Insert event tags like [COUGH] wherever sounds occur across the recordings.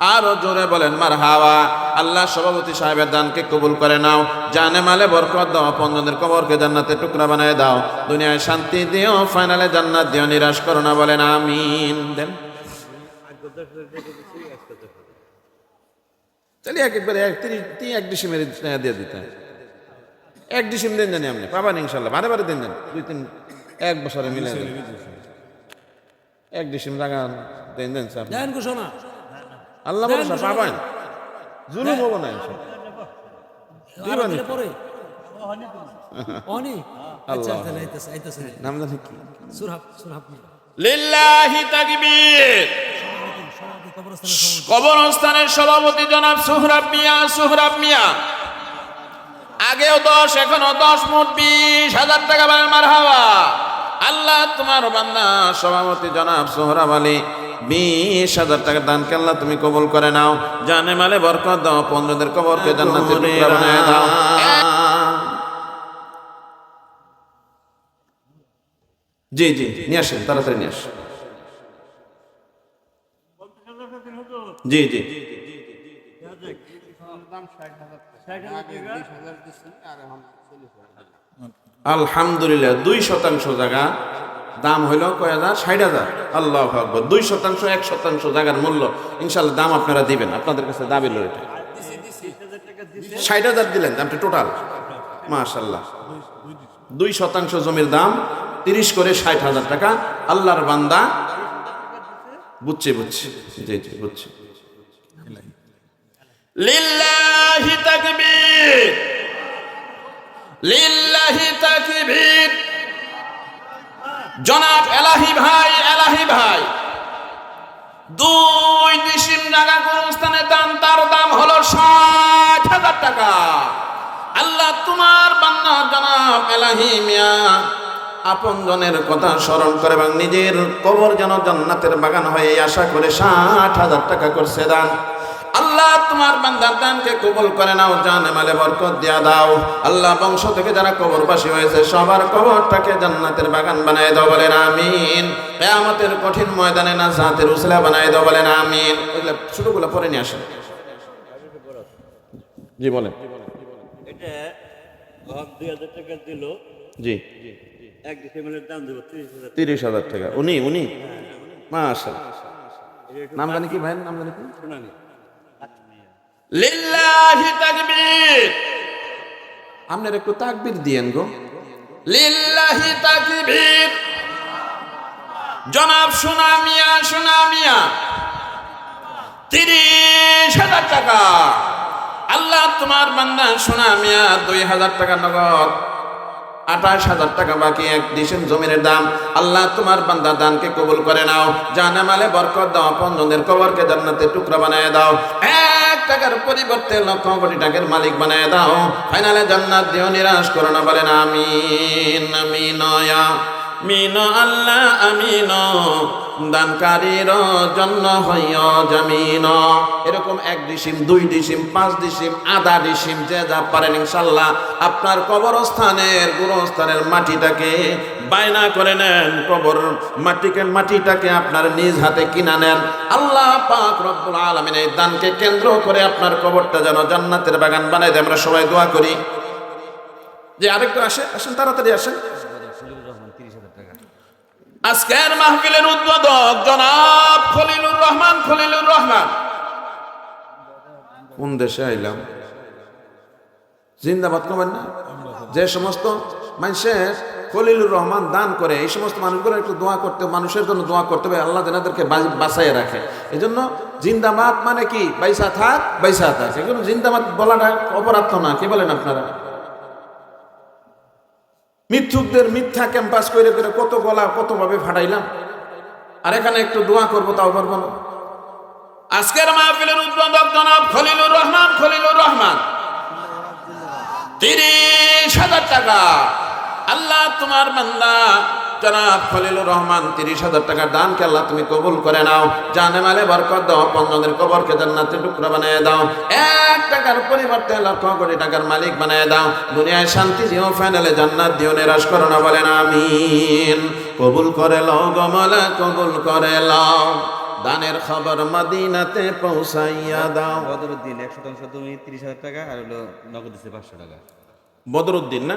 আরও জোরে বলেন মার হাওয়া আল্লাহ সভাপতি সাহেবের দানকে কবুল করে নাও। জানে মালে বরকত দাও আপনজনদের কবরকে জান্নাতে টুকরা বানায় দাও। দুনিয়ায় শান্তি দিও, ফাইনালে জান্নাত দিও, নিরাশ করো না, বলেন আমিন। দেন। তাহলে এক একবারে এক তিরিশ এক ডিসিমের দিয়ে দিতে এক ডিসিম দেন জানি আপনি, পাবেন ইনশাল্লাহ, বারে বারে দেন জানি। দুই, তিন, এক বছরে মিলে এক ডিসিম লাগান, দেন দেন, স্যার। আল্লাহ ভরসা পাবেন জুলুম হব না [LAUGHS] কবরস্থানের সভাপতি। জনাব সুহরাব মিয়া সুহরাব মিয়া। আগেও দশ এখনও দশ মোট বিশ হাজার টাকা মার হাওয়া আল্লাহ তোমার বান্দা সভাপতি জনাব সোহরাব আলী। বিশ হাজার টাকা দান আল্লাহ তুমি কবুল করে নাও। জানে মালে বরকত দাও কবরকে জান্নাতের টুকরা বানায় দাও। জি জি নিয়ে আসেন তাড়াতাড়ি নিয়ে আসেন। জি জি। আলহামদুলিল্লাহ দুই শতাংশ জায়গা দাম হইল কয় হাজার? ষাট হাজার। আল্লাহ আকবর। দুই শতাংশ, এক শতাংশ জায়গার মূল্য। ইনশাল্লাহ দাম আপনারা দিবেন। আপনাদের কাছে দাবি লো এটা। ষাট হাজার দিলেন, দামটা টোটাল। মাশাল্লাহ দুই শতাংশ জমির দাম তিরিশ করে ষাট হাজার টাকা। আল্লাহর বান্দা বুঝছি বুঝছি। জি জি, বুঝছি। লিল্লাহি তাকবীর। লিল্লাহি তাকবীর। জনাব এলাহি ভাই এলাহি ভাই। দুই ডিসিম জায়গা গুরুস্থানে দাম, তার দাম হলো ষাট হাজার টাকা। আল্লাহ, তোমার বান্না জনাব এলাহি মিয়া আপন জনের কথা স্মরণ করে এবং নিজের কবর যেন জান্নাতের বাগান হয়ে আশা করে ষাট হাজার টাকা করছে দান। আল্লাহ তোমার বান্দার দানকে কবুল করে নাও জানে মালে বরকত দিয়া দাও। আল্লাহ বংশ থেকে যারা কবরবাসী হয়েছে সবার কবরটাকে জান্নাতের বাগান বানায় দাও বলেন আমিন। কেয়ামতের কঠিন ময়দানে না জাতের উসলা বানায় দাও বলেন আমিন। ওইগুলা ছোটগুলো পরে নিয়ে আসেন। জি বলেন। এটা দুই হাজার টাকা দিল। জি। এক ডিসেম্বরের দাম দেবো তিরিশ হাজার তিরিশ হাজার টাকা। উনি উনি? মাশা নাম জানি কি ভাইয়ের নাম জানি কি? শুনানি লিল্লাহি তাকবীর। আপনার একটু তাকবীর দিয়েন গো। লিল্লাহি তাকবীর। জনাব সোনা মিয়া সোনা মিয়া তিরিশ হাজার টাকা। আল্লাহ তোমার বান্দা সোনা মিয়া দুই হাজার টাকা নগদ। আঠাশ হাজার টাকা বাকি এক ডিসেম জমির দাম। আল্লাহ তোমার বান্দা দানকে কবুল করে নাও। জানে মালে বরকত দাও পঞ্জনের কবরকে জান্নাতে টুকরা বানায় দাও। এক টাকার পরিবর্তে লক্ষ কোটি টাকার মালিক বানায় দাও। ফাইনালে জান্নাত দিও, নিরাশ করো না, বলেন আমিন আমিন মিন আল্লাহ, আমিন। দানকারীর জন্য হইয় জামিন। এরকম এক ডিসিম, দুই ডিসিম, পাঁচ ডিসিম, আধা ডিসিম, যে যা পারেন ইনশাল্লাহ, আপনার কবরস্থানের গুরুস্থানের মাটিটাকে বায়না করে নেন, কবর মাটিকে মাটিটাকে আপনার নিজ হাতে কিনা নেন। আল্লাহ পাক রব্বুল আলামিন এই দানকে কেন্দ্র করে আপনার কবরটা যেন জান্নাতের বাগান বানাই দেয়। আমরা সবাই দোয়া করি। যে আরেকটু আসে, আসেন, তাড়াতাড়ি আসেন। আজকের মাহফিলের উদ্বোধক জনাব খলিলুর রহমান খলিলুর রহমান। কোন দেশে আইলাম? জিন্দাবাদ করবেন না। যে সমস্ত মানুষের খলিলুর রহমান দান করে, এই সমস্ত মানুষগুলো একটু দোয়া করতে, মানুষের জন্য দোয়া করতে হবে, আল্লাহ যেনাদেরকে বাঁচাইয়ে রাখে। এই জন্য জিন্দাবাদ মানে কি? বাইসা থাক বাইসা থাক। এগুলো জিন্দাবাদ বলাটা অপরাধ না, কি বলেন আপনারা? মিথ্যুকদের মিথ্যা ক্যাম্পাস করে করে কত গলা কতভাবে ফাটাইলাম। আর এখানে একটু দোয়া করব, তাও পারব না। আজকের মাহফিলের উদ্বোধক জনাব খলিলুর রহমান খলিলুর রহমান। তিরিশ হাজার টাকা। আল্লাহ তোমার বান্দা জনাব খলিলুর রহমান তিরিশ হাজার টাকার দানকে আল্লাহ তুমি কবুল করে নাও। জানে মালে বরকত দাও পঞ্জনের কবরকে জান্নাতে টুকরা বানিয়ে দাও। এক টাকার পরিবর্তে লক্ষ কোটি টাকার মালিক বানিয়ে দাও। দুনিয়ায় শান্তি দিও ফাইনালে জান্নাত দিও নিরাশ করো না বলেন আমিন। কবুল করে লও গমলা কবুল করে লও। দানের খবর মদিনাতে পৌঁছাইয়া দাও। বদরুদ্দিন এক শতাংশ তুমি তিরিশ হাজার টাকা আর হলো নগদ দিচ্ছে পাঁচশো টাকা। বদরুদ্দিন না?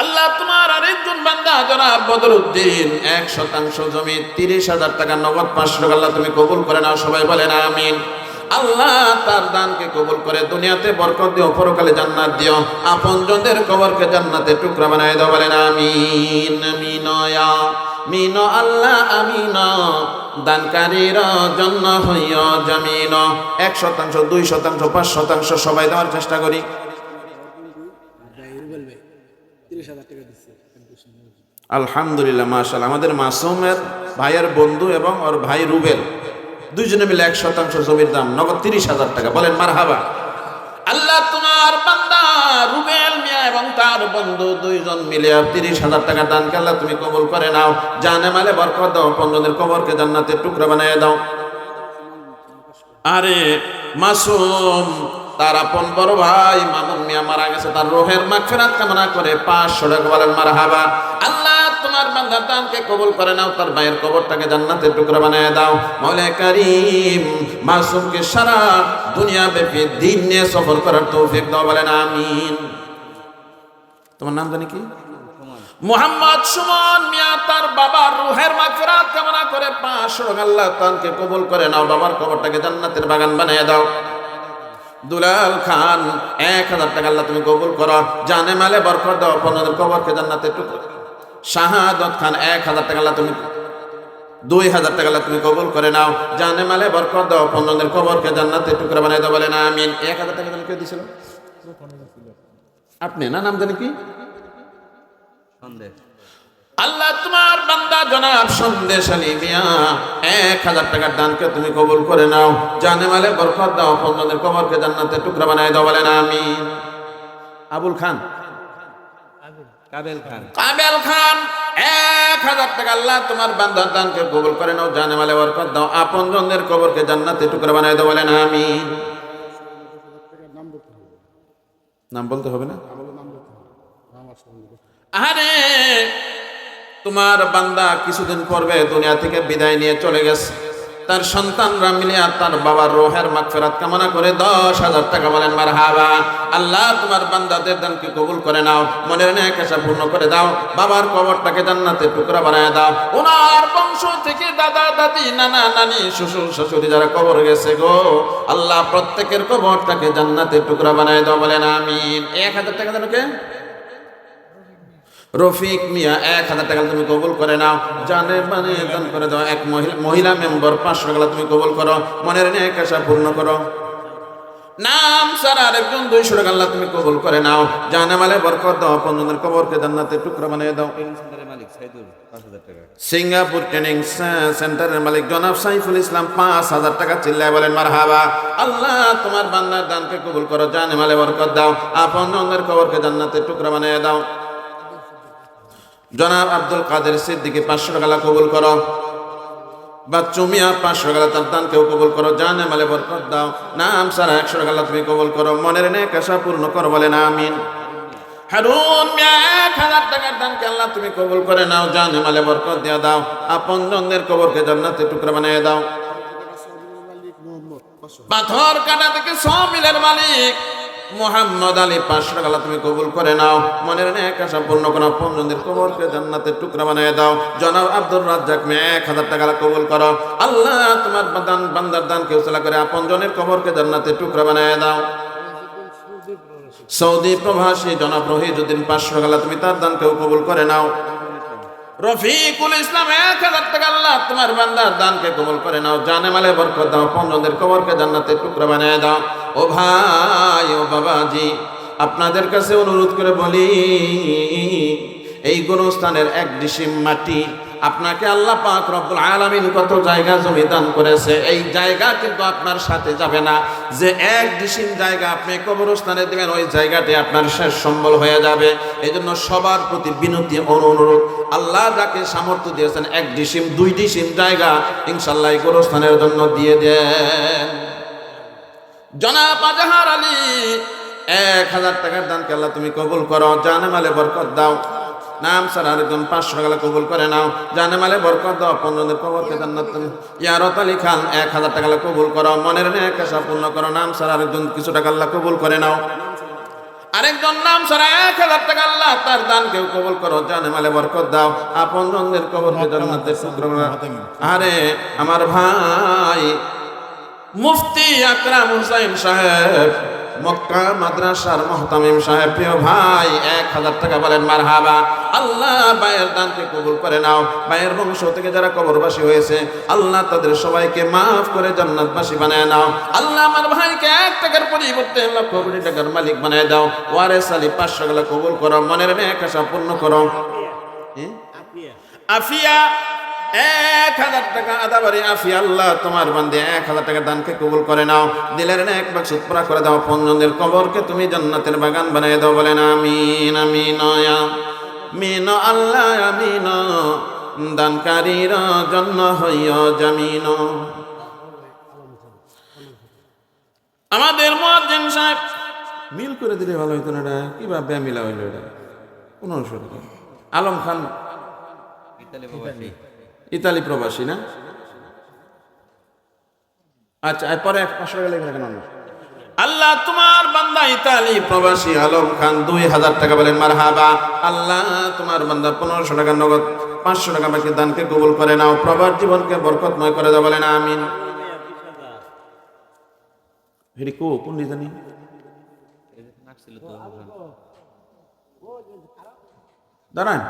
আল্লাহ তোমার আরেকজন বান্দা জনাব বদরুদ্দিন, এক শতাংশ জমি, তিরিশ হাজার টাকা নগদ, পাঁচশো টাকা আল্লাহ তুমি কবুল করে নাও, সবাই বলেন আমিন। আল্লাহ তার দানকে কবুল করে দুনিয়াতে বরকত দিও, পরকালে জান্নাত দিও, আপনজনদের কবরকে জান্নাতে টুকরা বানায় দাও, বলেন আমিন। ইয়া মিন আল্লাহ, আমিন। দানকারীর জন্য হইয় জমিন। এক শতাংশ, দুই শতাংশ, পাঁচ শতাংশ, সবাই দেওয়ার চেষ্টা করি। আলহামদুলিল্লাহ মাশাল আমাদের মাসুমের ভাইয়ের বন্ধু এবং ওর ভাই রুবেল দুইজনে মিলে এক শতাংশ জমির দাম নগদ তিরিশ হাজার টাকা। বলেন মার হাবা আল্লাহ তোমার বান্দা রুবেল মিয়া এবং তার বন্ধু দুইজন মিলে তিরিশ হাজার টাকা দান আল্লাহ তুমি কবুল করে নাও। জানে মালে বরকত দাও পঞ্জনের কবরকে জান্নাতের টুকরা বানিয়ে দাও। আরে মাসুম তার আপন বড় ভাই মামুন মিয়া মারা গেছে, তার রোহের মাগফিরাত কামনা করে পাঁচশো টাকা বলেন, মারহাবা। আল্লাহ তোমার বান্দার দানকে কবুল করে নাও, তার ভাইয়ের কবরটাকে জান্নাতের টুকরা বানিয়ে দাও। মৌলে কারিম মাসুমকে সারা দুনিয়া ব্যাপী দিন নিয়ে সফর করার তৌফিক দাও, বলেন, আমিন। তোমার নাম জানি কি? মোহাম্মদ সুমন মিয়া, তার বাবার রুহের মাগফিরাত কামনা করে পাঁচশো আল্লাহ তানকে কবুল করে নাও, বাবার কবরটাকে জান্নাতের বাগান বানিয়ে দাও। দুলাল খান, এক হাজার টাকা আল্লাহ তুমি কবুল করো। জানে মালে বরকত দাও আপনাদের কবরকে জান্নাতে টুকরো শাহাদত খান, এক হাজার টাকা আল্লাহ তুমি দুই হাজার টাকা তুমি কবুল করে নাও। জানে মালে বরকত দাও আপনাদের কবরকে জান্নাতে টুকরা বানিয়ে দাও বলে না আমিন। এক হাজার টাকা তুমি কে দিছিল? আপনি না, নাম জানি কি? সন্দেহ। আল্লাহ, তোমার বান্দা জনাব সন্দেশ আলী মিয়া, এক হাজার টাকার দানকে তুমি কবুল করে নাও। জানে মালে বরকত দাও পঞ্চদের কবরকে জান্নাতে টুকরা বানায় দাও বলেন আমি আবুল খান। কাবেল খান কাবেল খান এক হাজার টাকা আল্লাহ, তোমার বান্দার দানকে কবুল করে নাও। জানে মালে বরকত দাও, আপন জনদের কবরকে জান্নাতে টুকরা বানায় দাও বলেন আমি নাম বলতে হবে না? আরে তোমার বান্দা কিছুদিন পর্বে দুনিয়া থেকে বিদায় নিয়ে চলে গেছে। তার সন্তানরা মিলে আর তার বাবার রোহের মাগফিরাত কামনা করে দশ হাজার টাকা বলেন মার হাবা আল্লাহ, তোমার বান্দাদের দানকে কবুল করে নাও, মনের ন্যায় কাশা পূর্ণ করে দাও, বাবার কবরটাকে জান্নাতে টুকরা বানায় দাও। ওনার বংশ থেকে দাদা, দাদি, নানা, নানি, শ্বশুর, শাশুড়ি যারা কবর গেছে গো, আল্লাহ প্রত্যেকের কবরটাকে জান্নাতে টুকরা বানায় দাও বলেন, আমিন। এক হাজার টাকা দেন কে রফিক মিয়া এক হাজার টাকা তুমি কবুল করে নাও। জানে মানে দান করে দাও। এক মহিলা মহিলা মেম্বার পাঁচশো টাকা তুমি কবুল করো। মনের ন্যায় আশা পূর্ণ করো। নাম স্যার আরেকজন দুইশো টাকা আল্লাহ তুমি কবুল করে নাও। জানে মালে বরকত দাও। পঞ্জনের কবরকে জান্নাতে টুকরা বানিয়ে দাও। সিঙ্গাপুর ট্রেনিং সেন্টারের মালিক জনাব সাইফুল ইসলাম পাঁচ হাজার টাকা চিল্লায় বলেন মার হাবা আল্লাহ তোমার বান্দার দানকে কবুল করো। জানে মালে বরকত দাও। আপন জনের কবরকে জান্নাতে টুকরা বানিয়ে দাও। জনাব আব্দুল কাদের সিদ্দিকে পাঁচশো টাকা কবুল করো। বা চুমিয়া পাঁচশো টাকা তার দানকেও কবুল করো। জানে মালে বরকত দাও। নাম সারা একশো টাকা তুমি কবুল করো। মনের নেক আশা পূর্ণ করো বলেন আমিন। হারুন মিয়া এক হাজার টাকার দানকে আল্লাহ তুমি কবুল করে নাও। জানে মালে বরকত দিয়া দাও। আপন জনদের কবরকে জান্নাতে টুকরা বানিয়ে দাও। পাথর কাটা থেকে সব মিলের মালিক। মোহাম্মদ আলী পাঁচশো টাকা তুমি কবুল করে নাও। মনের নেক আশা পূর্ণ করো আপন জনদের কবরকে জান্নাতের টুকরা বানিয়ে দাও। জনাব আব্দুর রাজ্জাক মেয়ে এক হাজার টাকা কবুল করো। আল্লাহ তোমার দান বান্দার দান কেউ করে আপন জনের কবরকে জান্নাতের টুকরা বানিয়ে দাও। সৌদি প্রবাসী জনাব রহিজুদ্দিন, পাঁচশো টাকা তুমি তার দান কেউ কবুল করে নাও। রফিকুল ইসলাম, এক হাজার টাকা আল্লাহ তোমার বান্দার দানকে কবুল করে নাও। জানে মালে বরকত দাও পঞ্জনদের কবরকে জান্নাতের টুকরা বানিয়ে দাও। ও ভাই বাবাজি, আপনাদের কাছে অনুরোধ করে বলি, এই গুরুস্থানের এক ডিসিম মাটি, আপনাকে আল্লাহ পাক রব্বুল আলামিন কত জায়গা জমি দান করেছে, এই জায়গা কিন্তু আপনার সাথে যাবে না। যে এক ডিসিম জায়গা আপনি কবরস্থানে দেবেন, ওই জায়গাটি আপনার শেষ সম্বল হয়ে যাবে। এই জন্য সবার প্রতি বিনতি অনুরোধ, আল্লাহ যাকে সামর্থ্য দিয়েছেন, এক ডিসিম, দুই ডিসিম জায়গা ইনশাল্লাহ এই গোরস্থানের জন্য দিয়ে দেন। জনাব আজাহার আলী, এক হাজার টাকার দানকে আল্লাহ তুমি কবুল করো, জানে মালে বরকত দাও। নাম সারা আরেকজন পাঁচশো টাকা কবুল করে নাও। জানে মালে বরকত দাও পনেরোদের কবরকে জান্নাত তুমি। ইয়ারত আলী খান, এক হাজার টাকা কবুল করো। মনের নেক আশা পূর্ণ করো। নাম সারা আরেকজন কিছু টাকা আল্লাহ কবুল করে নাও। আরেকজন নাম সারা এক হাজার টাকা আল্লাহ তার দান কেউ কবুল করো। জানে মালে বরকত দাও। আপন জনদের শুক্র আরে, আমার ভাই মুফতি আকরাম হুসাইন সাহেব মক্কা মাদ্রাসার মহতামিম সাহেব প্রিয় ভাই এক হাজার টাকা বলেন মার হাবা আল্লাহ বায়ের দানকে কবুল করে নাও। বায়ের বংশ থেকে যারা কবরবাসী হয়েছে আল্লাহ তাদের সবাইকে মাফ করে জান্নাতবাসী বানায় নাও। আল্লাহ আমার ভাইকে এক টাকার পরিবর্তে লক্ষ কোটি টাকার মালিক বানায় দাও। ওয়ারেস আলী পাঁচশো গেলা কবুল করো মনের নেক আশা পূর্ণ করো? আফিয়া। এক হাজার টাকা আদাবারি আফিয়া আল্লাহ তোমার বান্দে এক হাজার টাকা দানকে কবুল করে নাও। দিলের এক বাক্স পুরা করে দাও পঞ্জনের কবরকে তুমি জান্নাতের বাগান বানিয়ে দাও বলেন, আমিন আমিন মিন আল্লাহ, আমিন। দানকারীর জন্য হইয় জামিন। আমাদের মুয়াজ্জিন সাহেব, মিল করে দিলে ভালো হইতো না এটা। কীভাবে মিলা হইল এটা? পনেরোশো আলম খান ইতালি প্রবাসী না? আচ্ছা এরপরে পাঁচশো টাকা কেন আল্লাহ, তোমার বান্দা ইতালি প্রবাসী আলম খান দুই হাজার টাকা বলেন মার হাবা আল্লাহ, তোমার বান্দা পনেরোশো টাকা নগদ, পাঁচশো টাকা বাকি দানকে কবুল করে নাও প্রবার জীবনকে বরকতময় করে দাও বলেন, আমিন। হেরি কো, কোন জানি? দাঁড়ান।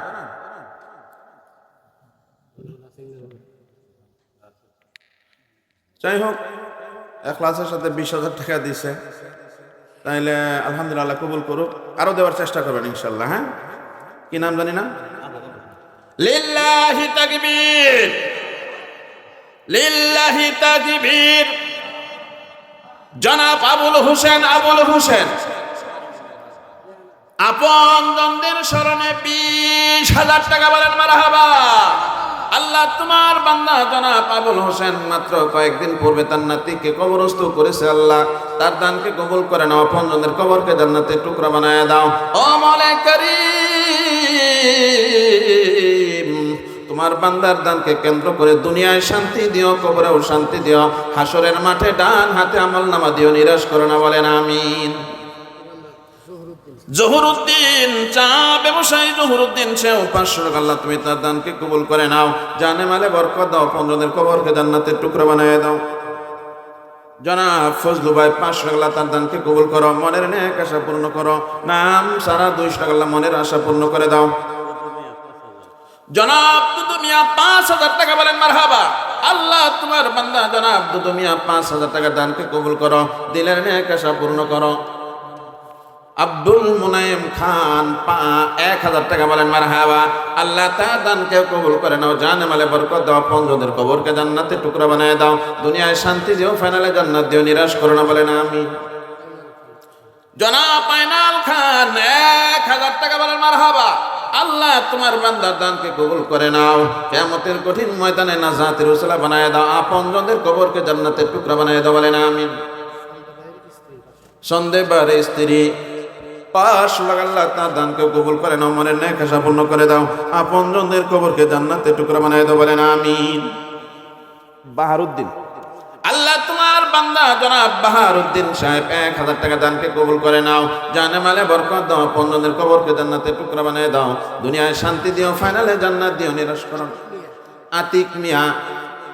যাই হোক, এক ক্লাসের সাথে বিশ হাজার টাকা দিছে তাইলে আলহামদুলিল্লাহ কবুল করুক। আরও দেওয়ার চেষ্টা করবেন ইনশাল্লাহ হ্যাঁ? কি নাম জানি না? লিল্লাহি তাকবীর। লিল্লাহি তাকবীর। জনাব আবুল হোসেন আবুল হোসেন। আপন জনদের স্মরণে বিশ হাজার টাকা বলেন, মারাহাবা। আল্লাহ তোমার বান্দা জনাব আবুল হোসেন মাত্র কয়েকদিন পূর্বে তার নাতিকে কবরস্থ করেছে আল্লাহ। তার দানকে কবুল করে নাও আপন জনদের কবরকে জান্নাতের টুকরা বানায় দাও। ও মলে করিম, তোমার বান্দার দানকে কেন্দ্র করে দুনিয়ায় শান্তি দিও, কবরেও শান্তি দিও। হাসরের মাঠে ডান হাতে আমল নামা দিও, নিরাশ করো না, বলেন আমিন। জহুরুদ্দিন, চা ব্যবসায়ী জহুরুদ্দিন সেও পাঁচশো টাকা আল্লাহ তুমি তার দানকে কবুল করে নাও। জানে মালে বরকত দাও পঞ্জনের কবরকে জান্নাতের টুকরো বানিয়ে দাও। জনাব ফজলু ভাই, পাঁচশো টাকা তার দানকে কবুল করো, মনের নেক আশা পূর্ণ করো। নাম সারা দুইশো টাকা মনের আশা পূর্ণ করে দাও। জনাব দুদু মিয়া পাঁচ হাজার টাকা বলেন, মারহাবা। আল্লাহ তোমার বান্দা, জনাব দুদু মিয়া পাঁচ হাজার টাকা দানকে কবুল করো। দিলের নেক আশা পূর্ণ করো। আব্দুল মুনাইম খান, পা এক হাজার টাকা বলেন মার হাবা আল্লাহ তা দানকে কবুল করে নাও, জানে মালে বরকত দাও পঞ্জদের কবরকে জান্নাতে টুকরা বানায় দাও, দুনিয়ায় শান্তি দিও, ফাইনালে জান্নাত দিও, নিরাশ করো না বলেন আমি জনাব পাইনাল খান, এক হাজার টাকা বলেন মার হাবা আল্লাহ তোমার বান্দার দানকে কবুল করে নাও কেমতের কঠিন ময়দানে না জাতির উসলা বানায় দাও, আপনজনদের কবরকে জান্নাতের টুকরা বানায় দাও বলেন, আমিন। সন্দেহবারে স্ত্রী পাঁচ লাখ আল্লাহ তার দানকে কবুল করে নাও মনের ন্যায় আশা পূর্ণ করে দাও। আপন জনদের কবরকে জান্নাতে টুকরা বানায় দাও বলেন আমিন। বাহারুদ্দিন। আল্লাহ তোমার বান্দা জনাব বাহারুদ্দিন সাহেব এক হাজার টাকা দানকে কবুল করে নাও। জানে মালে বরকত দাও পঞ্জনের কবরকে জান্নাতে টুকরা বানিয়ে দাও। দুনিয়ায় শান্তি দিও ফাইনালে জান্নাত দিও নিরাশ করো। আতিক মিয়া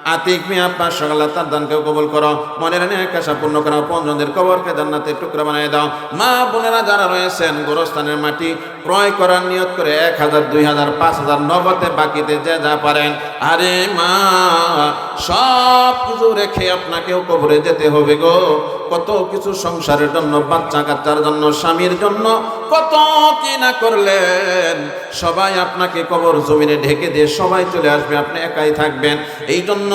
আতিক মিয়া পাঁচশো আল্লাহ তার দানকে কবল করো। মনের নেক আশা পূর্ণ করো। পঞ্জনদের কবরকে জান্নাতের টুকরা বানিয়ে দাও। মা বোনেরা যারা রয়েছেন, গোরস্থানের মাটি ক্রয় করার নিয়ত করে এক হাজার, দুই হাজার, পাঁচ হাজার নগদে বাকিতে যে যা পারেন। আরে মা, সব কিছু রেখে আপনাকেও কবরে যেতে হবে গো। কত কিছু সংসারের জন্য, বাচ্চা কাচ্চার জন্য, স্বামীর জন্য, কত কি না করলেন? সবাই আপনাকে কবর জমিনে ঢেকে দিয়ে সবাই চলে আসবে, আপনি একাই থাকবেন। এই জন্য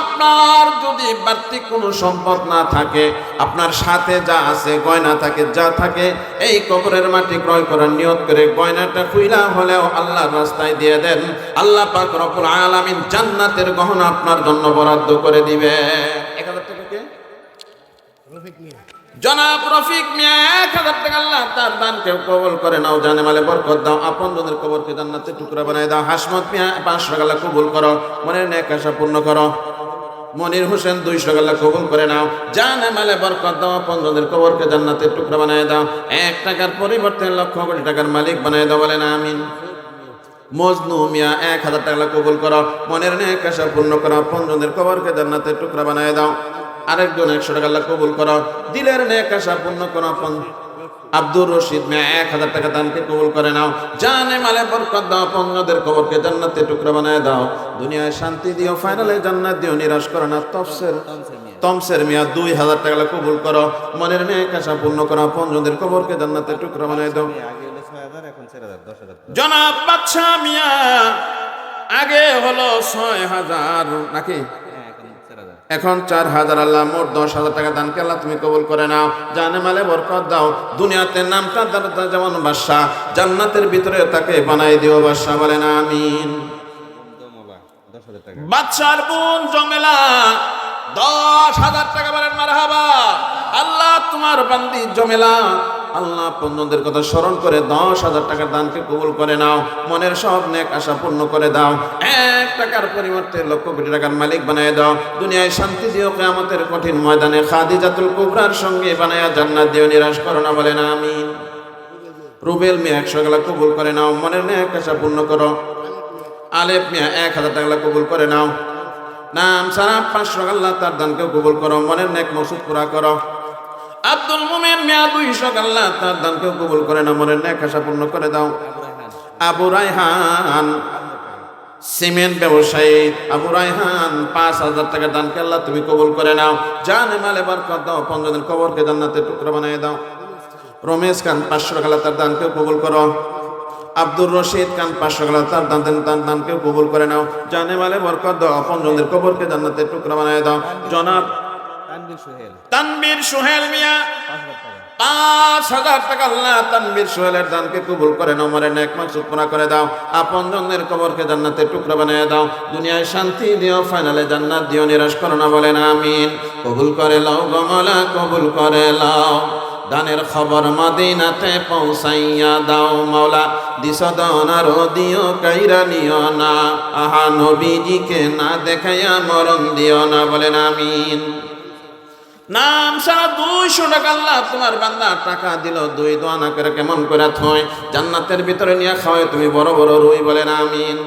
আপনার যদি বাড়তি কোনো সম্পদ না থাকে, আপনার সাথে যা আছে, গয়না থাকে, যা থাকে, এই কবরের মাটি ক্রয় করার নিয়ত করে গয়নাটা খুইলা হলেও আল্লাহর রাস্তায় দিয়ে দেন। আল্লাহ পাক রব্বুল আলামিন জান্নাতের গহনা আপনার জন্য বরাদ্দ করে দিবে। এক হাজার টাকা কে? জনাব রফিক মিয়া এক হাজার টাকা আল্লাহ তার দানকে কবল করে নাও জানে মালে বরকত দাও। আপন জনের কবরকে টুকরা বানায় দাও। হাসমত মিয়া পাঁচশো টাকা আল্লাহ কবুল করো। মনের নেক আশা পূর্ণ করো। মনির হোসেন দুইশো আল্লাহ কবুল করে নাও। জানে মালে বরকত দাও আপন জনের কবরকে জান্নাতে টুকরা বানায় দাও। এক টাকার পরিবর্তে লক্ষ কোটি টাকার মালিক বানায় দাও বলেন আমিন। মজনু মিয়া, এক হাজার টাকা কবুল করো। মনের নেক আশা পূর্ণ করো। পঞ্জনের কবরকে জান্নাতে টুকরা বানায় দাও। আরেকজন একশো টাকা কবুল করো। দিলের নেক আশা পূর্ণ করো আব্দুর রশিদ মিয়া এক হাজার টাকা দানকে কবুল করে নাও। জানে মালে বরকত দাও পঞ্জদের কবরকে জান্নাতে টুকরা বানায় দাও। দুনিয়ায় শান্তি দিও, ফাইনালে জান্নাত দিও, নিরাশ করো না। তফসের তমসের মিয়া দুই হাজার টাকা কবুল করো। মনের নেক আশা পূর্ণ করো পঞ্জদের কবরকে জান্নাতে টুকরা বানায় দাও। জনাব বাদশাহ মিয়া, আগে হলো ছয় হাজার নাকি? এখন চার হাজার আল্লাহ মোট দশ হাজার টাকা দানকে আল্লাহ তুমি কবুল করে নাও। জানে মালে বরকত দাও। দুনিয়াতে নামটা তার যেমন বাদশাহ, জান্নাতের ভিতরে তাকে বানাই দিও বাদশাহ বলেন, আমিন। বাদশার বোন জমেলা, দশ হাজার টাকা বলেন, মারহাবা। আল্লাহ তোমার বান্দি জমেলা। আল্লাহ পণ্যদের কথা স্মরণ করে দশ হাজার টাকার দানকে কবুল করে নাও। মনের সব নেক আশা পূর্ণ করে দাও। এক টাকার পরিবর্তে লক্ষ কোটি টাকার মালিক বানিয়ে দাও। দুনিয়ায় শান্তি দিও, কেয়ামতের কঠিন ময়দানে খাদি জাতুল কুবরার সঙ্গে বানায়া জান্নাত দিও, নিরাশ করো না বলেন আমি রুবেল মিয়া একশো গেলা কবুল করে নাও। মনের নেক আশা পূর্ণ করো। আলেপ মিয়া এক হাজার টাকা কবুল করে নাও। নাম সারা পাঁচশো আল্লাহ তার দানকে কবুল করো। মনের নেক মসুদ পুরা করো। আব্দুল মুমিন মিয়া দুইশো আল্লাহ তার দানকে কবুল করে না মনে নেক আশা পূর্ণ করে দাও। আবু রায়হান, সিমেন্ট ব্যবসায়ী, আবু রায়হান, পাঁচ হাজার টাকা দান আল্লাহ তুমি কবুল করে নাও। জানে মালে বরকত দাও পঞ্জনের কবরকে জান্নাতে টুকরা বানিয়ে দাও। রমেশ খান পাঁচশো টাকা তার দানকেও কবুল করো। আব্দুর রশিদ খান পাঁচশো টাকা তার দান দান দান দানকেও কবুল করে নাও। জানে মালে বরকত দাও পঞ্জনের কবরকে জান্নাতে টুকরা বানিয়ে দাও। জনাব তানবির সোহেল। তানবীর সোহেল মিয়া। পাঁচ হাজার টাকা। আল্লাহ তানবীর সোহেলের দানকে কবুল করে নাও মরে নেক মাকসুদ পুরা করে দাও। আপন জনের কবরকে জান্নাতে টুকরা বানিয়ে দাও। দুনিয়ায় শান্তি দিও ফাইনালে জান্নাত দিও নিরাশ করো না বলেন আমিন। কবুল করে লাও গমলা কবুল করে লাও। দানের খবর মদিনাতে পৌঁছাইয়া দাও মাওলা। দিস দনার দিও কাইরা নিও না। আহা নবীজিকে না দেখাইয়া মরণ দিও না বলেন আমিন। নাম সারা দুইশো টাকা আল্লাহ তোমার বান্দা টাকা দিল, দুই দোয়ানা করে কেমন করে থয়, জান্নাতের ভিতরে নিয়ে খাওয়াই তুমি বড় বড় রুই বলেন আমিন।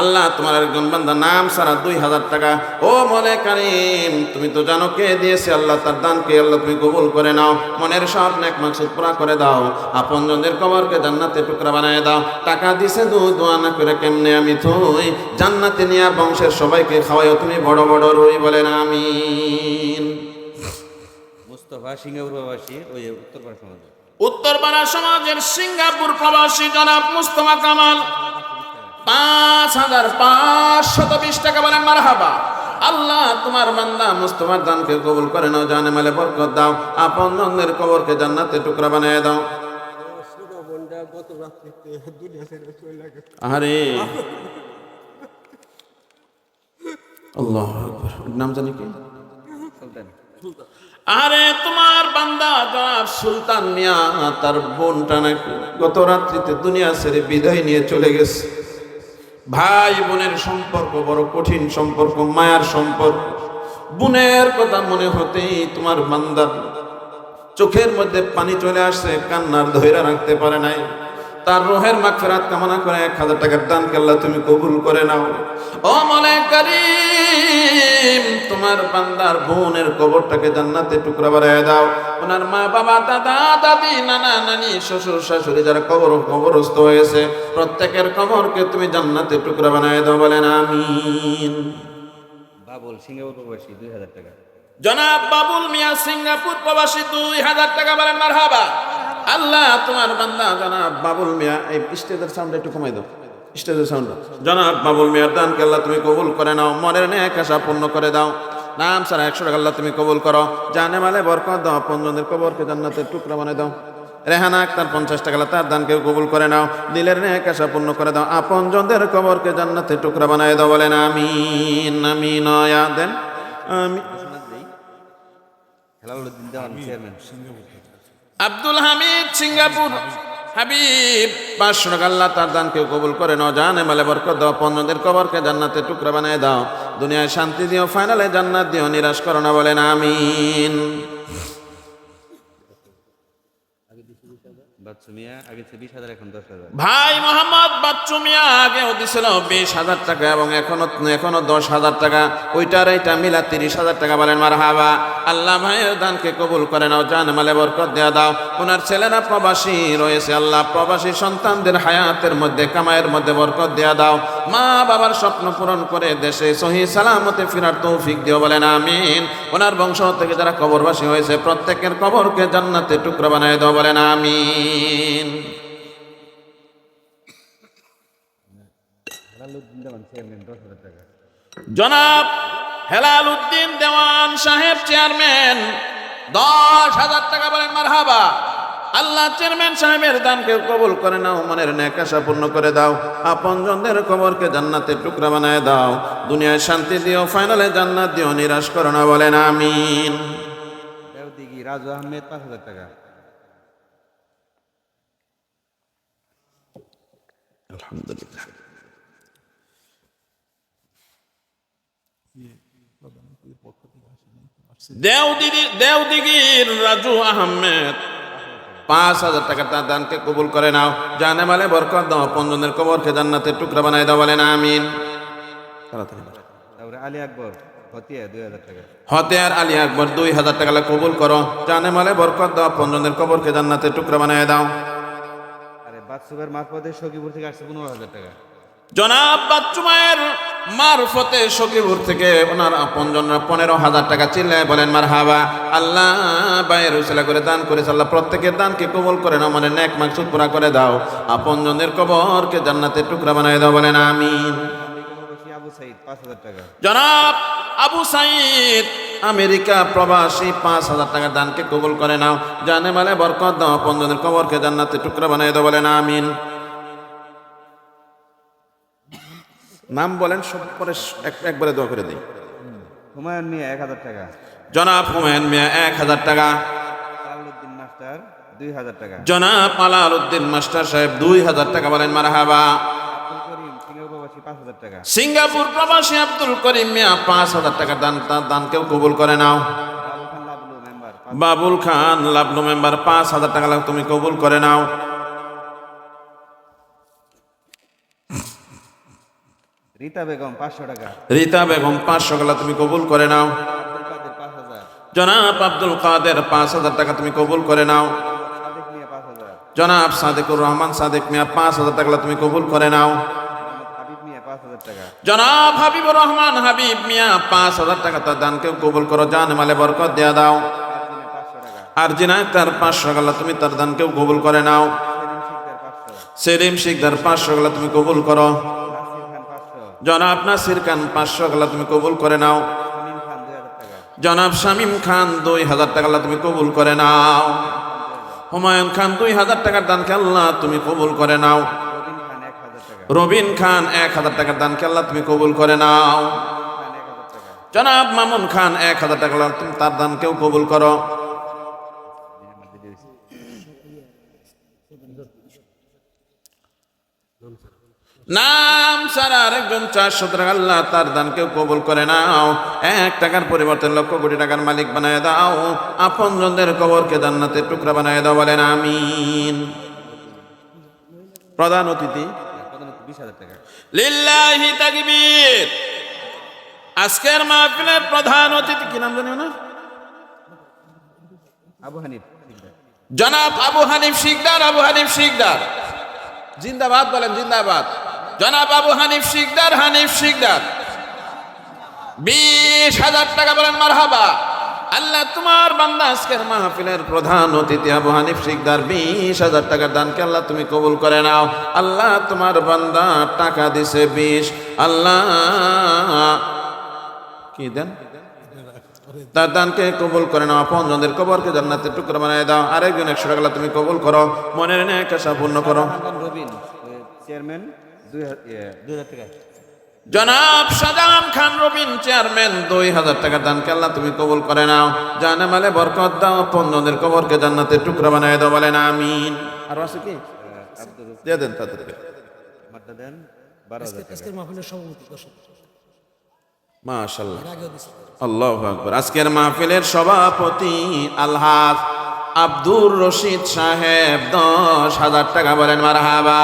আল্লাহ তোমার একজন বান্দা নাম সারা দুই হাজার টাকা। ও মনে কারিম, তুমি তো জানো কে দিয়েছে আল্লাহ, তার দানকে আল্লাহ, তুমি কবুল করে নাও, মনের সব নেক মাকসুদ পুরা করে দাও আপন জনদের কবরকে জান্নাতে টুকরা বানায় দাও। টাকা দিছে দু দোয়া না করে কেমনে আমি থই, জান্নাতে নিয়ে বংশের সবাইকে খাওয়াইও তুমি বড় বড় রুই বলেন আমিন। মুস্তফা সিঙ্গাপুর প্রবাসী ওই উত্তরপাড়া সমাজ উত্তরপাড়া সমাজের। সিঙ্গাপুর প্রবাসী জনাব মুস্তফা কামাল পাঁচ হাজার পাঁচশত বিশ টাকা বলেন মারহাবা। আল্লাহ তোমার বান্দা মুস্তফার দানকে কবুল করে নাও জানে মালে বরকত দাও আপন জনের কবরকে জান্নাতে টুকরা বানিয়ে দাও। আরে আল্লাহ নাম জানি কি? সুলতান। আরে তোমার বান্দা জনাব সুলতান মিয়া, তার বোনটা নাকি গত রাত্রিতে দুনিয়া ছেড়ে বিদায় নিয়ে চলে গেছে। ভাই বোনের সম্পর্ক বড় কঠিন সম্পর্ক, মায়ার সম্পর্ক। বোনের কথা মনে হতেই তোমার বান্দার চোখের মধ্যে পানি চলে আসছে, কান্নার ধৈরা রাখতে পারে নাই। তার রোহের মাগফিরাত কামনা করে এক হাজার টাকার দান কেল্লা তুমি কবুল করে নাও। ও মনে করিম তোমার বান্দার বোনের কবরটাকে জান্নাতে টুকরা বাড়ায় দাও। ওনার মা বাবা দাদা দাদি নানা নানি শ্বশুর শাশুড়ি যারা কবর কবরস্থ হয়েছে প্রত্যেকের কবরকে তুমি জান্নাতে টুকরা বানায় দাও বলেন আমিন। বাবুল সিঙ্গাপুর প্রবাসী দুই হাজার টাকা। জনাব বাবুল মিয়া সিঙ্গাপুর প্রবাসী দুই হাজার টাকা বলেন মারহাবা। আল্লাহ তোমার বান্দা জনাব বাবুল মিয়া এই স্টেজের সাউন্ড একটু কমাই দাও। স্টেজের সাউন্ড জনাব বাবুল মিয়ার দানকে আল্লাহ তুমি কবুল করে নাও মনের নেক আশা পূর্ণ করে দাও। নাম সারা একশো টাকা আল্লাহ তুমি কবুল করো। জানে মালে বরকত দাও পঞ্জনের কবরকে জান্নাতের টুকরা বানিয়ে দাও। রেহানা আক্তার পঞ্চাশ টাকা তার দানকে কবুল করে নাও। দিলের নেক আশা পূর্ণ করে দাও আপন জনদের কবরকে জান্নাতের টুকরা বানিয়ে দাও বলেন আমিন আমিন দেন আমি আব্দুল হামিদ সিঙ্গাপুর। হাবিব পাঁচশো টাকা আল্লাহ তার দানকে কবুল করে নাও জানে মালে বরকত দাও পঞ্জদের কবরকে জান্নাতে টুকরা বানিয়ে দাও, দুনিয়ায় শান্তি দিও, ফাইনালে জান্নাত দিও, নিরাশ করো না বলেন, আমিন বাচ্চু মিয়া আগে ছিল বিশ হাজার এখন দশ হাজার ভাই মোহাম্মদ বাচ্চু মিয়া আগেও দিছিল বিশ হাজার টাকা এবং এখনও এখনও দশ হাজার টাকা। ওইটার এইটা মিলা তিরিশ হাজার টাকা বলেন মার হাবা আল্লাহ ভাইয়ের দানকে কবুল করে নাও, জান মালে বরকত দেওয়া দাও। ওনার ছেলেরা প্রবাসী রয়েছে, আল্লাহ প্রবাসী সন্তানদের হায়াতের মধ্যে, কামায়ের মধ্যে বরকত দেওয়া দাও। মা বাবার স্বপ্ন পূরণ করে দেশে সহি সালামতে ফিরার তৌফিক দিও বলেন, আমিন। ওনার বংশ থেকে যারা কবরবাসী হয়েছে, প্রত্যেকের কবরকে জান্নাতে টুকরো বানায় দাও বলেন, আমিন। টাকা জনাব হেলাল উদ্দিন দেওয়ান সাহেব চেয়ারম্যান, দশ হাজার টাকা বলেন মারহাবা। আল্লাহ চেয়ারম্যান সাহেবের দানকে কবুল করে নাও, মনের ন্যাকাশা পূর্ণ করে দাও। আপনজনদের কবরকে জান্নাতে টুকরা বানায় দাও। দুনিয়ায় শান্তি দিও, ফাইনালে জান্নাত দিও, নিরাশ করো না বলেন আমিন। রাজু আহমেদ, পাঁচ হাজার টাকা। আলহামদুলিল্লাহ। দেওদিগি দেওদিগির রাজু আহমেদ পাঁচ হাজার টাকা তার দানকে কবুল করে নাও। জানে মালে বরকত দাও পঞ্জনের কবরকে জান্নাতের টুকরা বানায় দাও বলেন আমিন। আলী আকবর হতেয়ার আলী আকবর দুই হাজার টাকা কবুল করো। জানে মালে বরকত দাও পঞ্জনের কবরকে জান্নাতের টুকরা বানায় দাও। বাদসুবের মারফতে সখীপুর থেকে আসছে পনেরো হাজার টাকা। জনাব বাচ্চু মায়ের মারফতে সকিপুর থেকে ওনার আপনজনরা পনেরো হাজার টাকা চিল্লায় বলেন মার হাবা আল্লাহ বাইয়ের উসিলা করে দান করেছে আল্লাহ প্রত্যেকের দানকে কবল করে নাও মানে নেক মাকসুদ পুরা করে দাও। আপনজনের কবরকে জান্নাতের টুকরা বানায় দাও বলেন আমিন। জনাব আবু সাইদ আমেরিকা প্রবাসী পাঁচ হাজার টাকার দানকে কবুল করে নাও। জানে মালে বরকত দাও আপনজনের কবরকে জান্নাতের টুকরা বানায় দাও বলেন আমিন। নাম বলেন সব পরে এক- একবারে দোয়া করে দিই। হুমায়ুন মিয়া এক হাজার টাকা। জনাব হুমায়ুন মিয়া এক হাজার টাকা। মাস্টার দুই হাজার টাকা। জনাব আলাল উদ্দিন মাস্টার সাহেব দুই হাজার টাকা বলেন মারহাবা। সিঙ্গাপুর প্রবাসী আব্দুল করিম মিয়া পাঁচ হাজার টাকা দান তার দানকেও কবুল করে নাও। বাবুল খান লাভলু মেম্বার পাঁচ হাজার টাকা লাগ তুমি কবুল করে নাও। রীতা বেগম পাঁচশো টাকা। রীতা বেগম পাঁচশো টাকা তুমি কবুল করে নাও। জনাব আব্দুল কাদের পাঁচ হাজার টাকা তুমি কবুল করে নাও। জনাব সাদেকুর রহমান সাদেক মিয়া পাঁচ হাজার টাকা তুমি কবুল করে নাও। জনাব হাবিবুর রহমান হাবিব মিয়া পাঁচ হাজার টাকা তার দানকেও কবুল করো জান মালে বরকত দেয়া দাও। আর জিনায় তার পাঁচশো টাকা। তুমি তার দানকেও কবুল করে নাও। সেলিম শিকদার পাঁচশো পাঁচশো তুমি কবুল করো। জনাব নাসির খান পাঁচশো টাকা তুমি কবুল করে নাও। জনাব শামিম খান দুই হাজার টাকা তুমি কবুল করে নাও। হুমায়ুন খান দুই হাজার টাকার দানকে আল্লাহ তুমি কবুল করে নাও। রবিন খান এক হাজার টাকার দানকে আল্লাহ তুমি কবুল করে নাও। জনাব মামুন খান এক হাজার টাকা তুমি তার দানকেও কবুল করো। নাম ছাড়া আরেকজন চারশো টাকা আল্লাহ তার দানকেও কবুল করে নাও। এক টাকার পরিবর্তে লক্ষ কোটি টাকার মালিক বানায় দাও। আপন জনদের কবরকে জান্নাতের টুকরা বানায় দাও বলেন, আমিন। প্রধান অতিথি লিল্লাহি তাকবীর। আজকের মাহফিলের প্রধান অতিথি কি নাম জানি না আবু হানিফ জনাব আবু হানিফ শিকদার আবু হানিফ শিকদার। জিন্দাবাদ বলেন জিন্দাবাদ। জনাব আবু হানিফ শিকদার হানিফ শিকদার। বিশ হাজার টাকা বলেন মারহাবা। আল্লাহ তোমার বান্দা আজকের মাহফিলের প্রধান অতিথি আবু হানিফ শিকদার বিশ হাজার টাকার দানকে আল্লাহ তুমি কবুল করে নাও। আল্লাহ তোমার বান্দা টাকা দিছে বিশ। আল্লাহ কি দেন? তার দানকে কবুল করে নাও। আপনজনদের কবরকে জান্নাতের টুকরা বানিয়ে দাও। আরেকজন একশো টাকা তুমি কবুল করো। মনের নেক আশা পূর্ণ করো। চেয়ারম্যান দুই হাজার টাকা। জনাব সাজান খান রবিন চেয়ারম্যান দুই হাজার টাকা দানকে আল্লাহ তুমি কবুল করে নাও। জানে মালে বরকত দাও পঞ্জনের কবরকে জান্নাতের টুকরা বানায় দাও বলেন আমিন। আর আছে কি? দিয়ে দেন তাদেরকে। দেন আজকের মাহফিলের সভাপতি দর্শক মাশাল্লাহ এর আগেও দিছে আল্লাহ আকবর। আজকের মাহফিলের সভাপতি আলহাজ আব্দুর রশিদ সাহেব দশ হাজার টাকা বলেন মার হাবা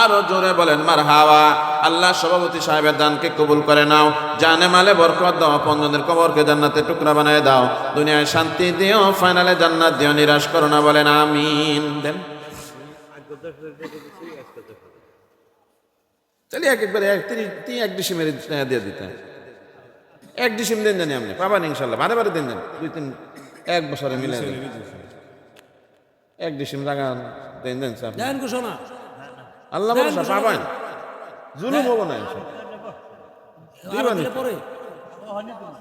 আরও জোরে বলেন মার হাওয়া আল্লাহ সভাপতি সাহেবের দানকে কবুল করে নাও। জানে মালে বরকত দাও পঞ্জনের কবরকে জান্নাতে টুকরা বানায় দাও। দুনিয়ায় শান্তি দিও ফাইনালে জান্নাত দিও নিরাশ করো না বলেন আমিন। দেন। তাহলে এক একবারে এক তিন তিন এক ডিসিমের দিয়ে দিতে এক ডিসিম দেন জানি আপনি পাবেন ইনশাল্লাহ বারে বারে দেন জানি দুই তিন এক বছরে মিলে এক ডিসিম দেন দেন স্যার। আল্লাহ পাবেন। জুলুম হব না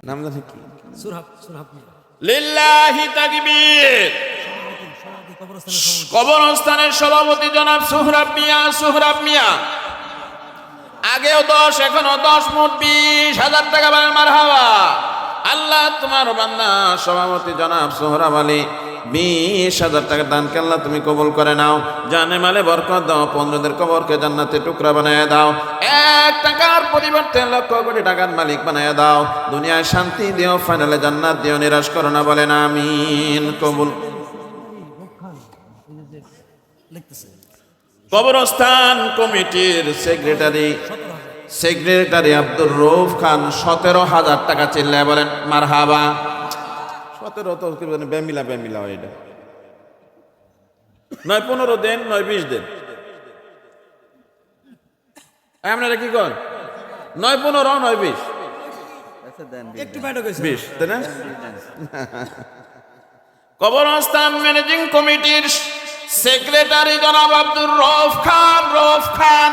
নাম জানি কি? লিল্লাহি তাকবীর। কবরস্থানের সভাপতি জনাব সুহরাব মিয়া সুহরাব মিয়া। আগেও দশ এখনও দশ মোট বিশ হাজার টাকা বাড়ান মার হাওয়া আল্লাহ তোমার বান্দা সভাপতি জনাব সোহরাব আলী। বিশ হাজার টাকা দান আল্লাহ তুমি কবুল করে নাও। জানে মালে বরকত দাও পনেরোদের কবরকে জান্নাতে টুকরা বানায় দাও। এক টাকার পরিবর্তে লক্ষ কোটি টাকার মালিক বানায় দাও। দুনিয়ায় শান্তি দিও, ফাইনালে জান্নাত দিও, নিরাশ করো না, বলেন আমিন, কবুল। কবরস্থান কমিটির সেক্রেটারি সেক্রেটারি আব্দুর রৌফ খান সতেরো হাজার টাকা চিল্লায় বলেন মার সতেরো তো ব্যামিলা ব্যামিলা হয় এটা। নয় পনেরো দেন নয় বিশ দেন। আপনারা কি কর নয় পনেরো নয় বিশ। আচ্ছা বিশ তাই না? কবরস্থান ম্যানেজিং কমিটির সেক্রেটারি জনাব আব্দুর রফ খান রফ খান।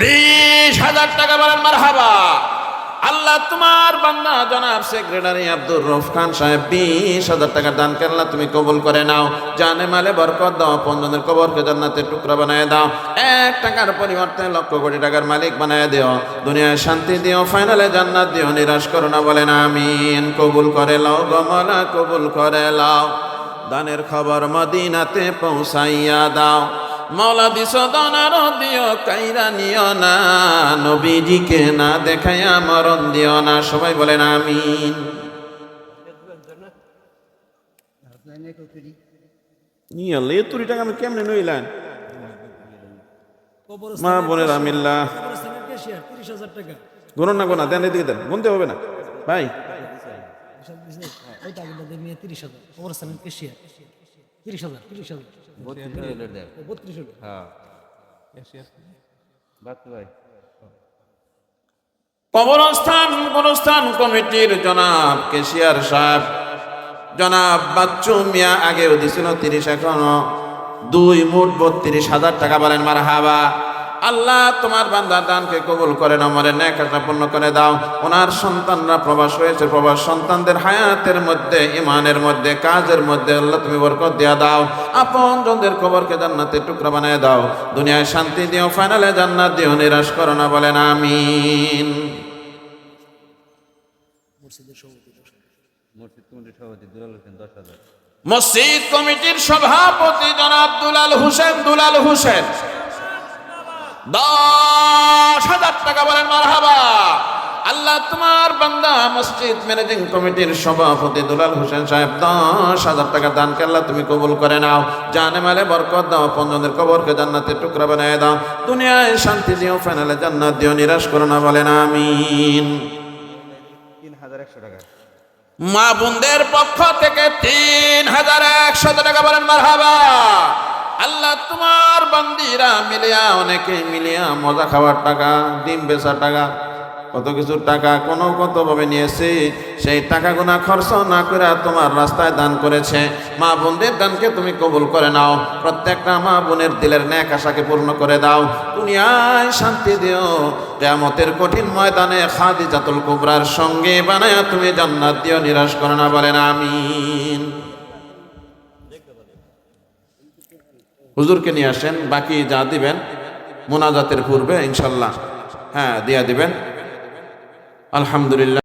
বিশ হাজার টাকা বলেন মার হাবা আল্লাহ, তোমার বান্দা জনাব সেক্রেটারি আব্দুর রফ খান সাহেব, বিশ হাজার টাকা দান করলা তুমি কবুল করে নাও। জানে মালে বরকত দাও পঞ্জনের কবরকে জান্নাতে টুকরা বানায় দাও। এক টাকার পরিবর্তে লক্ষ কোটি টাকার মালিক বানায় দিও। দুনিয়ায় শান্তি দিও, ফাইনালে জান্নাত দিও, নিরাশ করো না বলেন আমিন। কবুল করে লাও গমলা কবুল করে লাও। দানের খবর মদিনাতে পৌঁছাইয়া দাও। মৌলা দিস দনার দিও কাইরা নিও না। নবীজিকে না দেখাইয়া মরণ দিও না। সবাই বলেন আমিন। নিয়ে তুরি টাকা আমি কেমনে নইলেন মা কবরস্থানের বোনের আমিল্লা। কবরস্থানের তিরিশ হাজার টাকা গুনুন না গোনা দেন এদিকে দেন গুনতে হবে না। ভাই। হাজার তিরিশ হাজার তিরিশ হাজার। বত্রিশ হলো হ্যাঁ। ভাই। কবরস্থান কবরস্থান কমিটির জনাব কেশিয়ার সাহেব। জনাব বাচ্চু মিয়া আগেও দিছিল তিরিশ এখনও দুই মোট বত্রিশ হাজার টাকা বলেন মার হাবা আল্লাহ তোমার বান্দা দানকে কবুল করে না মরে নেকাটা পূর্ণ করে দাও। ওনার সন্তানরা প্রবাস হয়েছে প্রবাস সন্তানদের হায়াতের মধ্যে ইমানের মধ্যে কাজের মধ্যে আল্লাহ তুমি বরকত দিয়া দাও। আপন জনদের খবরকে জান্নাতে টুকরা বানায় দাও। দুনিয়ায় শান্তি দিও ফাইনালে জান্নাত দিও নিরাশ করো না বলেন আমিন। মসজিদ কমিটির সভাপতি জনাব দুলাল হোসেন দুলাল হোসেন। দশ হাজার টাকা বলেন মারহাবা। আল্লাহ তোমার বান্দা মসজিদ ম্যানেজিং কমিটির সভাপতি দুলাল হোসেন সাহেব দশ হাজার টাকা দান আল্লাহ তুমি কবুল করে নাও। জানে মালে বরকত দাও পঞ্জনের কবরকে জান্নাতে টুকরা বানায় দাও। দুনিয়ায় শান্তি দিও ফাইনালে জান্নাত দিও নিরাশ করো না বলেন আমিন। তিন হাজার একশো টাকা। মা বোনদের পক্ষ থেকে তিন হাজার একশো টাকা বলেন মারহাবা। আল্লাহ তোমার বান্দিরা মিলিয়া অনেকে মিলিয়া মজা খাওয়ার টাকা, ডিম বেচার টাকা, কত কিছু টাকা, কোনো কত ভাবে নিয়েছে, সেই টাকা গোনা খরচ না করে তোমার রাস্তায় দান করেছে। মা বোনদের দানকে তুমি কবুল করে নাও। প্রত্যেকটা মা বোনের দিলের ন্যাক আশাকে পূর্ণ করে দাও। দুনিয়ায় শান্তি দিও। কেয়ামতের কঠিন ময়দানে খাদি জাতুল কুবরার সঙ্গে বানায়া তুমি জান্নাত দিও, নিরাশ করে না, বলেন আমিন। হুজুরকে নিয়ে আসেন বাকি যা দিবেন মোনাজাতের পূর্বে ইনশাল্লাহ হ্যাঁ দিয়া দিবেন। আলহামদুলিল্লাহ।